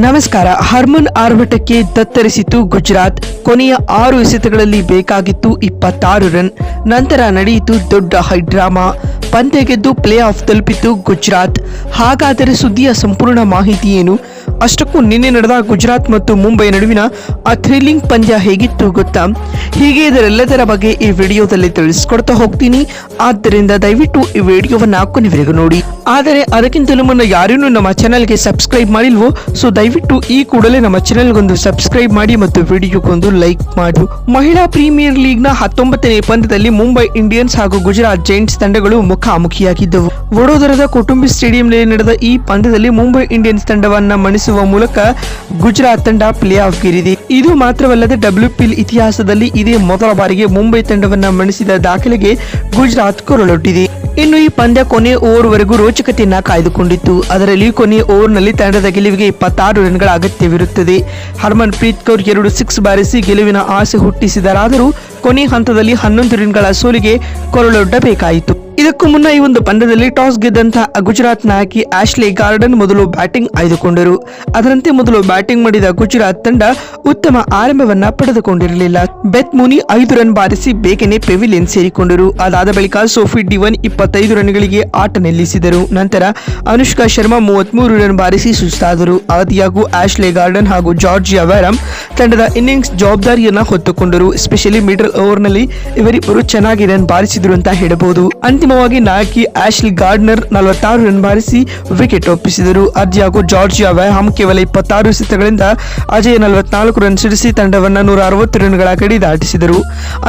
ನಮಸ್ಕಾರ. ಹರ್ಮನ್ ಆರ್ಭಟಕ್ಕೆ ದತ್ತರಿಸಿತು ಗುಜರಾತ್. ಕೊನೆಯ ಆರು ಎಸೆತಗಳಲ್ಲಿ ಬೇಕಾಗಿತ್ತು ಇಪ್ಪತ್ತಾರು ರನ್. ನಂತರ ನಡೆಯಿತು ದೊಡ್ಡ ಹೈಡ್ರಾಮಾ ಪಂದ್ಯ ಗೆದ್ದು ಪ್ಲೇ ಆಫ್ ತಲುಪಿತು ಗುಜರಾತ್. ಹಾಗಾದರೆ ಸುದ್ದಿಯ ಸಂಪೂರ್ಣ ಮಾಹಿತಿ ಏನು? ಅಷ್ಟಕ್ಕೂ ನಿನ್ನೆ ನಡೆದ ಗುಜರಾತ್ ಮತ್ತು ಮುಂಬೈ ನಡುವಿನ ಆ ಥ್ರಿಲ್ಲಿಂಗ್ ಪಂದ್ಯ ಹೇಗಿತ್ತು ಗೊತ್ತಾ? ಹೀಗೆ ಇದರೆಲ್ಲದರ ಬಗ್ಗೆ ಈ ವಿಡಿಯೋದಲ್ಲಿ ತಿಳಿಸಿಕೊಡ್ತಾ ಹೋಗ್ತೀನಿ. ಆದ್ದರಿಂದ ದಯವಿಟ್ಟು ಈ ವಿಡಿಯೋವನ್ನ ಕೊನೆವರೆಗೂ ನೋಡಿ. ಆದರೆ ಅದಕ್ಕಿಂತಲೂ ಮುನ್ನ ಯಾರೇನೂ ನಮ್ಮ ಚಾನಲ್ಗೆ ಸಬ್ಸ್ಕ್ರೈಬ್ ಮಾಡಿಲ್ವೋ, ಸೊ ದಯವಿಟ್ಟು ಈ ಕೂಡಲೇ ನಮ್ಮ ಚಾನಲ್ಗೊಂದು ಸಬ್ಸ್ಕ್ರೈಬ್ ಮಾಡಿ ಮತ್ತು ವಿಡಿಯೋಗೊಂದು ಲೈಕ್ ಮಾಡು. ಮಹಿಳಾ ಪ್ರೀಮಿಯರ್ ಲೀಗ್ನ ಹತ್ತೊಂಬತ್ತನೇ ಪಂದ್ಯದಲ್ಲಿ ಮುಂಬೈ ಇಂಡಿಯನ್ಸ್ ಹಾಗೂ ಗುಜರಾತ್ ಜೈಂಟ್ಸ್ ತಂಡಗಳು ಮುಖಾಮುಖಿಯಾಗಿದ್ದವು. ವಡೋದರದ ಕುಟುಂಬಿ ಸ್ಟೇಡಿಯಂನಲ್ಲಿ ನಡೆದ ಈ ಪಂದ್ಯದಲ್ಲಿ ಮುಂಬೈ ಇಂಡಿಯನ್ಸ್ ತಂಡವನ್ನ ಮಣಿಸುವ ಮೂಲಕ ಗುಜರಾತ್ ತಂಡ ಪ್ಲೇ ಆಫ್ಗೇರಿದೆ ಇದು ಮಾತ್ರವಲ್ಲದೆ ಡಬ್ಲ್ಯೂ ಪಿಲ್ ಇತಿಹಾಸದಲ್ಲಿ ಇದೇ ಮೊದಲ ಬಾರಿಗೆ ಮುಂಬೈ ತಂಡವನ್ನು ಮಣಿಸಿದ ದಾಖಲೆಗೆ ಗುಜರಾತ್ ಕೊರಳೊಟ್ಟಿದೆ ಇನ್ನು ಈ ಪಂದ್ಯ ಕೊನೆ ಓವರ್ ವರೆಗೂ ರೋಚಕತೆಯನ್ನ ಕಾಯ್ದುಕೊಂಡಿತ್ತು. ಅದರಲ್ಲಿ ಕೊನೆ ಓವರ್ನಲ್ಲಿ ತಂಡದ ಗೆಲುವಿಗೆ ಇಪ್ಪತ್ತಾರು ರನ್ಗಳ ಅಗತ್ಯವಿರುತ್ತದೆ. ಹರ್ಮನ್ ಪ್ರೀತ್ ಕೌರ್ ಎರಡು ಸಿಕ್ಸ್ ಬಾರಿಸಿ ಗೆಲುವಿನ ಆಸೆ ಹುಟ್ಟಿಸಿದರಾದರೂ ಕೊನೆ ಹಂತದಲ್ಲಿ ಹನ್ನೊಂದು ರನ್ಗಳ ಸೋಲಿಗೆ ಕೊರಳೊಡ್ಡಬೇಕಾಯಿತು. ಇದಕ್ಕೂ ಮುನ್ನ ಈ ಒಂದು ಪಂದ್ಯದಲ್ಲಿ ಟಾಸ್ ಗೆದ್ದಂತಹ ಗುಜರಾತ್ ನಾಯಕಿ ಆಶ್ಲಿ ಗಾರ್ಡನ್ ಮೊದಲು ಬ್ಯಾಟಿಂಗ್ ಆಯ್ದುಕೊಂಡರು. ಅದರಂತೆ ಮೊದಲು ಬ್ಯಾಟಿಂಗ್ ಮಾಡಿದ ಗುಜರಾತ್ ತಂಡ ಉತ್ತಮ ಆರಂಭವನ್ನ ಪಡೆದುಕೊಂಡಿರಲಿಲ್ಲ. ಬೆತ್ ಮುನಿ ಐದು ರನ್ ಬಾರಿಸಿ ಬೇಗನೆ ಪೆವಿಲಿಯನ್ ಸೇರಿಕೊಂಡರು. ಅದಾದ ಬಳಿಕ ಸೋಫಿ ಡಿವನ್ ಇಪ್ಪತ್ತೈದು ರನ್ಗಳಿಗೆ ಆಟ ನಿಲ್ಲಿಸಿದರು. ನಂತರ ಅನುಷ್ಕಾ ಶರ್ಮಾ ಮೂವತ್ಮೂರು ರನ್ ಬಾರಿಸಿ ಸುಸ್ತಾದರು. ಆದಿಯಾಗೂ ಆಶ್ಲೆ ಗಾರ್ಡನ್ ಹಾಗೂ ಜಾರ್ಜ್ ವ್ಯಾರಮ್ ತಂಡದ ಇನ್ನಿಂಗ್ಸ್ ಜವಾಬ್ದಾರಿಯನ್ನ ಹೊತ್ತುಕೊಂಡರು. ಎಸ್ಪೆಷಲಿ ಮಿಡಲ್ ಓವರ್ನಲ್ಲಿ ಇವರಿಬ್ಬರು ಚೆನ್ನಾಗಿ ರನ್ ಬಾರಿಸಿದ್ರು ಅಂತ ಹೇಳಬಹುದು. ಅಂತಿಮವಾಗಿ ನಾಯಕಿ ಆಶ್ಲಿ ಗಾರ್ಡ್ನರ್ ನಲವತ್ತಾರು ರನ್ ಬಾರಿಸಿ ವಿಕೆಟ್ ಒಪ್ಪಿಸಿದರು. ಆದ್ಯಾಗೂ ಜಾರ್ಜಿಯಾ ವ್ಯಾಹಮ್ ಕೇವಲ ಇಪ್ಪತ್ತಾರು ಎಸೆತಗಳಿಂದ ಅಜಯ್ ನಲವತ್ನಾಲ್ಕು ರನ್ ಸಿಡಿಸಿ ತಂಡವನ್ನ ನೂರ ಅರವತ್ತು ರನ್ಗಳ ಕಡೆ ದಾಟಿಸಿದರು.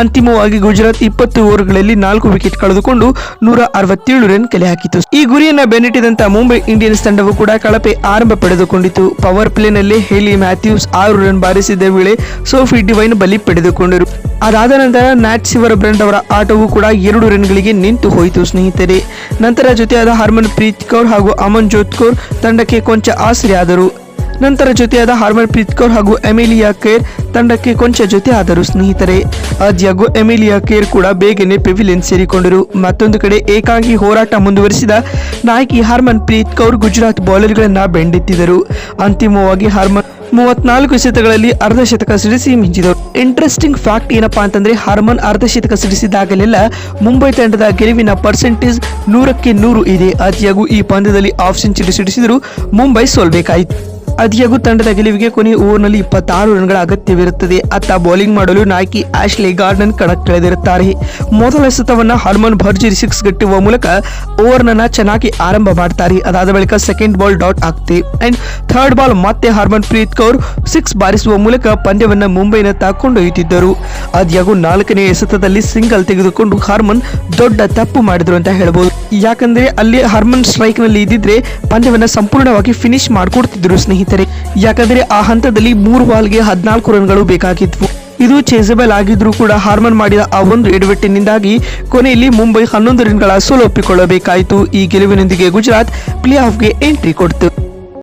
ಅಂತಿಮವಾಗಿ ಗುಜರಾತ್ ಇಪ್ಪತ್ತು ಓವರ್ಗಳಲ್ಲಿ ನಾಲ್ಕು ವಿಕೆಟ್ ಕಳೆದುಕೊಂಡು ನೂರ ಅರವತ್ತೇಳು ರನ್ ಕಲೆ ಹಾಕಿತು ಈ ಗುರಿಯನ್ನ ಬೆನ್ನಟ್ಟಿದಂತ ಮುಂಬೈ ಇಂಡಿಯನ್ಸ್ ತಂಡವು ಕೂಡ ಕಳಪೆ ಆರಂಭ ಪಡೆದುಕೊಂಡಿತು. ಪವರ್ ಪ್ಲೇನಲ್ಲಿ ಹೇಲಿ ಮ್ಯಾಥ್ಯೂಸ್ ಆರು ರನ್ ಬಾರಿಸಿದ ವೇಳೆ ಸೋಫಿ ಡಿವೈನ್ ಬಲಿ ಪಡೆದುಕೊಂಡರು. ಅದಾದ ನಂತರ ನ್ಯಾಟ್ ಸಿವರ್ ಬ್ರೆಂಡ್ ಅವರ ಆಟವು ಕೂಡ ಎರಡು ರನ್ಗಳಿಗೆ ನಿಂತು ಹೋಯಿತು. ಸ್ನೇಹಿತರೆ. ನಂತರ ಜೊತೆಯಾದ ಹರ್ಮನ್ ಪ್ರೀತ್ ಕೌರ್ ಹಾಗೂ ಅಮನ್ ಜೋತ್ ಕೌರ್ ತಂಡಕ್ಕೆ ಕೊಂಚ ಆಸರೆಯಾದರು. ನಂತರ ಜೊತೆಯಾದ ಹಾರ್ಮನ್ ಪ್ರೀತ್ ಕೌರ್ ಹಾಗೂ ಎಮಿಲಿಯಾ ಕೇರ್ ತಂಡಕ್ಕೆ ಕೊಂಚ ಜೊತೆ ಆದರು ಸ್ನೇಹಿತರೆ. ಆದ್ಯಾಗೂ ಎಮಿಲಿಯಾ ಕೇರ್ ಕೂಡ ಬೇಗನೆ ಪೆವಿಲಿಯನ್ ಸೇರಿಕೊಂಡರು. ಮತ್ತೊಂದು ಕಡೆ ಏಕಾಂಗಿ ಹೋರಾಟ ಮುಂದುವರಿಸಿದ ನಾಯಕಿ ಹರ್ಮನ್ ಪ್ರೀತ್ ಕೌರ್ ಗುಜರಾತ್ ಬೌಲರ್ಗಳನ್ನ ಬೆಂಡೆತ್ತಿದರು ಅಂತಿಮವಾಗಿ ಹಾರ್ಮನ್ ಮೂವತ್ನಾಲ್ಕು ಎಸೆತಗಳಲ್ಲಿ ಅರ್ಧ ಶತಕ ಸಿಡಿಸಿ ಮಿಂಚಿದರು ಇಂಟ್ರೆಸ್ಟಿಂಗ್ ಫ್ಯಾಕ್ಟ್ ಏನಪ್ಪಾ ಅಂತಂದ್ರೆ, ಹರ್ಮನ್ ಅರ್ಧ ಶತಕ ಸಿಡಿಸಿದಾಗಲೆಲ್ಲ ಮುಂಬೈ ತಂಡದ ಗೆಲುವಿನ ಪರ್ಸೆಂಟೇಜ್ ನೂರಕ್ಕೆ ನೂರು ಇದೆ. ಅತಿಯಾಗೂ ಈ ಪಂದ್ಯದಲ್ಲಿ ಆಫ್ ಸೆಂಚುರಿ ಸಿಡಿಸಿದರೂ ಮುಂಬೈ ಸೋಲ್ಬೇಕಾಯಿತು. ಆದ್ಯಾಗೂ ತಂಡದ ಗೆಲುವಿಗೆ ಕೊನೆ ಓವರ್ನಲ್ಲಿ ಇಪ್ಪತ್ತಾರು ರನ್ಗಳ ಅಗತ್ಯವಿರುತ್ತದೆ. ಅತ್ತ ಬೌಲಿಂಗ್ ಮಾಡಲು ನಾಯಕಿ ಆಶ್ಲಿ ಗಾರ್ಡನ್ ಕಣಕ್ಕಿಳಿದಿರುತ್ತಾರೆ ಮೊದಲ ಎಸೆತವನ್ನು ಹರ್ಮನ್ ಭರ್ಜರಿ ಸಿಕ್ಸ್ ಗಟ್ಟುವ ಮೂಲಕ ಓವರ್ನನ್ನು ಚೆನ್ನಾಗಿ ಆರಂಭ ಮಾಡ್ತಾರೆ. ಅದಾದ ಬಳಿಕ ಸೆಕೆಂಡ್ ಬಾಲ್ ಡಾಟ್ ಆಗ್ತಿ. ಅಂಡ್ ಥರ್ಡ್ ಬಾಲ್ ಮತ್ತೆ ಹರ್ಮನ್ ಪ್ರೀತ್ ಕೌರ್ ಸಿಕ್ಸ್ ಬಾರಿಸುವ ಮೂಲಕ ಪಂದ್ಯವನ್ನ ಮುಂಬೈನತ್ತ ಕೊಂಡೊಯ್ಯುತ್ತಿದ್ದರು ಅದಿಯಾಗೂ ನಾಲ್ಕನೇ ಎಸೆತದಲ್ಲಿ ಸಿಂಗಲ್ ತೆಗೆದುಕೊಂಡು ಹರ್ಮನ್ ದೊಡ್ಡ ತಪ್ಪು ಮಾಡಿದ್ರು ಅಂತ ಹೇಳಬಹುದು ಯಾಕಂದ್ರೆ ಅಲ್ಲಿ ಹರ್ಮನ್ ಸ್ಟ್ರೈಕ್ನಲ್ಲಿ ಇದ್ದಿದ್ರೆ ಪಂದ್ಯವನ್ನ ಸಂಪೂರ್ಣವಾಗಿ ಫಿನಿಶ್ ಮಾಡ್ಕೊಡ್ತಿದ್ರು ಸ್ನೇಹಿತರೆ, ಯಾಕಂದ್ರೆ ಆ ಹಂತದಲ್ಲಿ ಮೂರು ಬಾಲ್ಗೆ ಹದಿನಾಲ್ಕು ರನ್ಗಳು ಬೇಕಾಗಿದ್ವು. ಇದು ಚೇಸಬಲ್ ಆಗಿದ್ರೂ ಕೂಡ ಹಾರ್ಮನ್ ಮಾಡಿದ ಆ ಒಂದು ಎಡವಟ್ಟಿನಿಂದಾಗಿ ಕೊನೆಯಲ್ಲಿ ಮುಂಬೈ ಹನ್ನೊಂದು ರನ್ಗಳ ಸೋಲೊಪ್ಪಿಕೊಳ್ಳಬೇಕಾಯಿತು ಈ ಗೆಲುವಿನೊಂದಿಗೆ ಗುಜರಾತ್ ಪ್ಲೇ ಆಫ್ಗೆ ಎಂಟ್ರಿ ಕೊಡ್ತು.